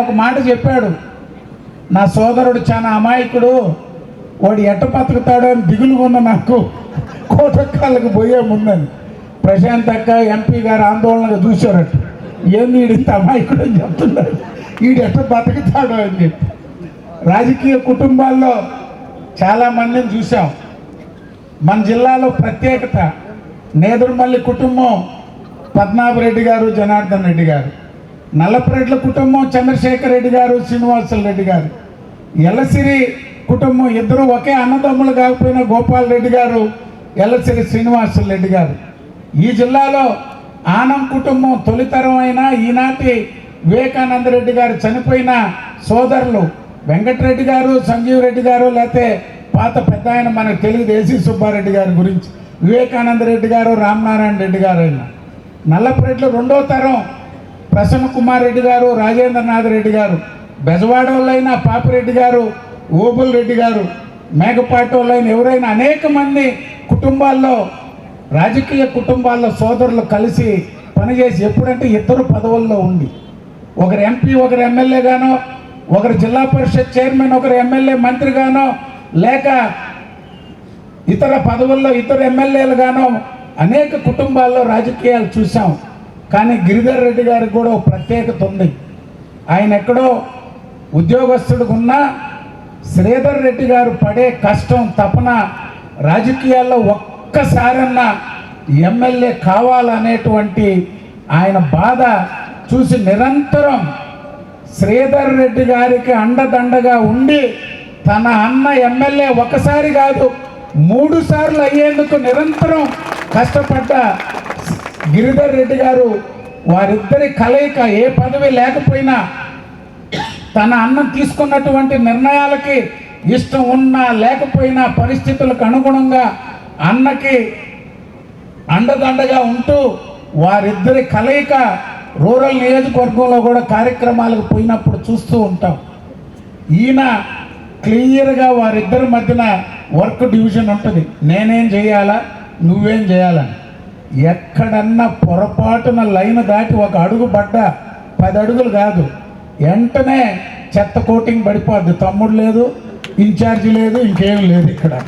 ఒక మాట చెప్పాడు. నా సోదరుడు చాలా అమాయకుడు. వాడు ఎట్ట బతుకుతాడో అని దిగులుగా ఉంది నాకు కోటకాలకు పోయే ముందని. ప్రశాంత్ అక్క ఎంపీ గారు ఆందోళనగా చూశారట. ఏంది వీడు అమాయకుడు అని చెప్తున్నాడు వీడు ఎట్ట బతుకుతాడో అని చెప్పి. రాజకీయ కుటుంబాల్లో చాలామందిని చూసాం మన జిల్లాలో ప్రత్యేకత. నేదురుమల్లి కుటుంబం పద్మనాభరెడ్డి గారు జనార్దన్ రెడ్డి గారు. నల్లపరెడ్ల కుటుంబం చంద్రశేఖర్ రెడ్డి గారు శ్రీనివాసులు రెడ్డి గారు. ఎల్లసిరి కుటుంబం ఇద్దరు ఒకే అన్నదమ్ములు కాకపోయినా గోపాల్ రెడ్డి గారు ఎల్లసిరి శ్రీనివాసులు రెడ్డి గారు. ఈ జిల్లాలో ఆనం కుటుంబం తొలితరం అయిన ఈనాటి వివేకానంద రెడ్డి గారు చనిపోయిన సోదరులు వెంకటరెడ్డి గారు సంజీవ్ రెడ్డి గారు లేకపోతే పాత పెద్ద ఆయన మనకు తెలుగు దేశీ సుబ్బారెడ్డి గారి గురించి. వివేకానంద రెడ్డి గారు రామనారాయణ రెడ్డి గారు అయిన. నల్లపరెడ్లు రెండో తరం ప్రసన్న కుమార్ రెడ్డి గారు రాజేంద్రనాథ్ రెడ్డి గారు బెజవాడ వాళ్ళైన పాపిరెడ్డి గారు ఓబుల్ రెడ్డి గారు మేకపాటి వాళ్ళైన ఎవరైనా అనేక మంది కుటుంబాల్లో రాజకీయ కుటుంబాల్లో సోదరులు కలిసి పనిచేసి ఎప్పుడంటే ఇద్దరు పదవుల్లో ఉండి. ఒకరు ఎంపీ ఒకరు ఎమ్మెల్యే గానో ఒకరు జిల్లా పరిషత్ చైర్మన్ ఒకరు ఎమ్మెల్యే మంత్రిగానో లేక ఇతర పదవుల్లో ఇతర ఎమ్మెల్యేలుగానో అనేక కుటుంబాల్లో రాజకీయాలు చూసాం కానీ గిరిధర్ రెడ్డి గారికి కూడా ఒక ప్రత్యేకత ఉంది. ఆయన ఎక్కడో ఉద్యోగస్తుడిగున్నా శ్రీధర్ రెడ్డి గారు పడే కష్టం తపన రాజకీయాల్లో ఒక్కసారన్నా ఎమ్మెల్యే కావాలనేటువంటి ఆయన బాధ చూసి నిరంతరం శ్రీధర్ రెడ్డి గారికి అండదండగా ఉండి తన అన్న ఎమ్మెల్యే ఒకసారి కాదు మూడు సార్లు అయ్యేందుకు నిరంతరం కష్టపడ్డ గిరిధర్ రెడ్డి గారు వారిద్దరి కలయిక ఏ పదవి లేకపోయినా తన అన్నం తీసుకున్నటువంటి నిర్ణయాలకి ఇష్టం ఉన్నా లేకపోయినా పరిస్థితులకు అనుగుణంగా అన్నకి అండదండగా ఉంటూ వారిద్దరి కలయిక రూరల్ నియోజకవర్గంలో కూడా కార్యక్రమాలకు పోయినప్పుడు చూస్తూ ఉంటాం. ఈయన క్లియర్గా వారిద్దరి మధ్యన వర్క్ డివిజన్ ఉంటుంది. నేనేం చేయాలా? నువ్వేం చేయాలని ఎక్కడన్నా పొరపాటున లైన్ దాటి ఒక అడుగు పడ్డా పది అడుగులు కాదు. వెంటనే చెత్త కోటింగ్ పడిపోద్ది. తమ్ముడు లేదు ఇన్ఛార్జి లేదు ఇంకేం లేదు ఇక్కడ.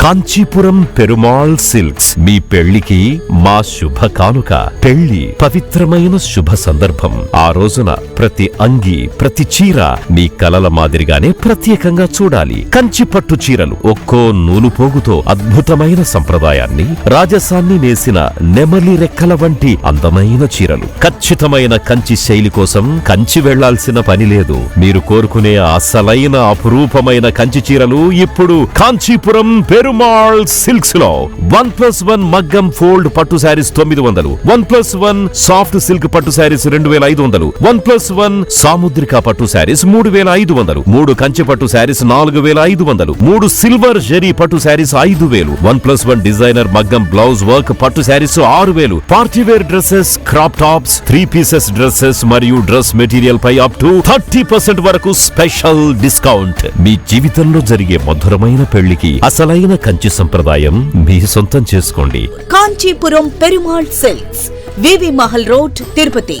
కాంచీపురం పెరుమాళ్ సిల్క్స్. మీ పెళ్ళికి మా శుభ కానుక పెళ్ళి పవిత్రమైన శుభ సందర్భం. ఆ రోజున ప్రతి అంగి ప్రతి చీర మీ కలల మాదిరిగానే ప్రత్యేకంగా చూడాలి. కంచి పట్టు చీరలు ఒక్కో నూలు పోగుతో అద్భుతమైన సంప్రదాయాన్ని రాజసాన్ని నేసిన నెమలి రెక్కల వంటి అందమైన చీరలు. ఖచ్చితమైన కంచి శైలి కోసం కంచి వెళ్ళాల్సిన పని లేదు. మీరు కోరుకునే అసలైన అపురూపమైన కంచి చీరలు ఇప్పుడు కాంచీపురం పెరుమాళ్ సిల్క్స్లో వన్ ప్లస్ వన్ మగ్గం ఫోల్డ్ పట్టు శారీస్ తొమ్మిది వందలు. One plus one soft silk పట్టు శారీస్ రెండు వేల ఐదు వందలు. వన్ ప్లస్ వన్ సాముద్రిక పట్టు శారీస్ మూడు వేల ఐదు వందలు. మూడు కంచె పట్టు శారీస్ నాలుగు వేల ఐదు వందలు. మూడు సిల్వర్ జెరీ పట్టు శారీస్ ఐదు వేలు. వన్ ప్లస్ వన్ డిజైనర్ మగ్గం బ్లౌజ్ వర్క్ పట్టు శారీస్ ఆరు వేలు. Party wear dresses crop tops three pieces dresses మరియు డ్రెస్ మెటీరియల్ పై అప్ టు థర్టీ పర్సెంట్ వరకు స్పెషల్ డిస్కౌంట్ మీ జీవితంలో జరిగే మధురమైన పెళ్ళికి అసలైన కంచి సంప్రదాయం మీ సొంతం చేసుకోండి. Kanchipuram Perumal silks VV Mahal road Tirupati.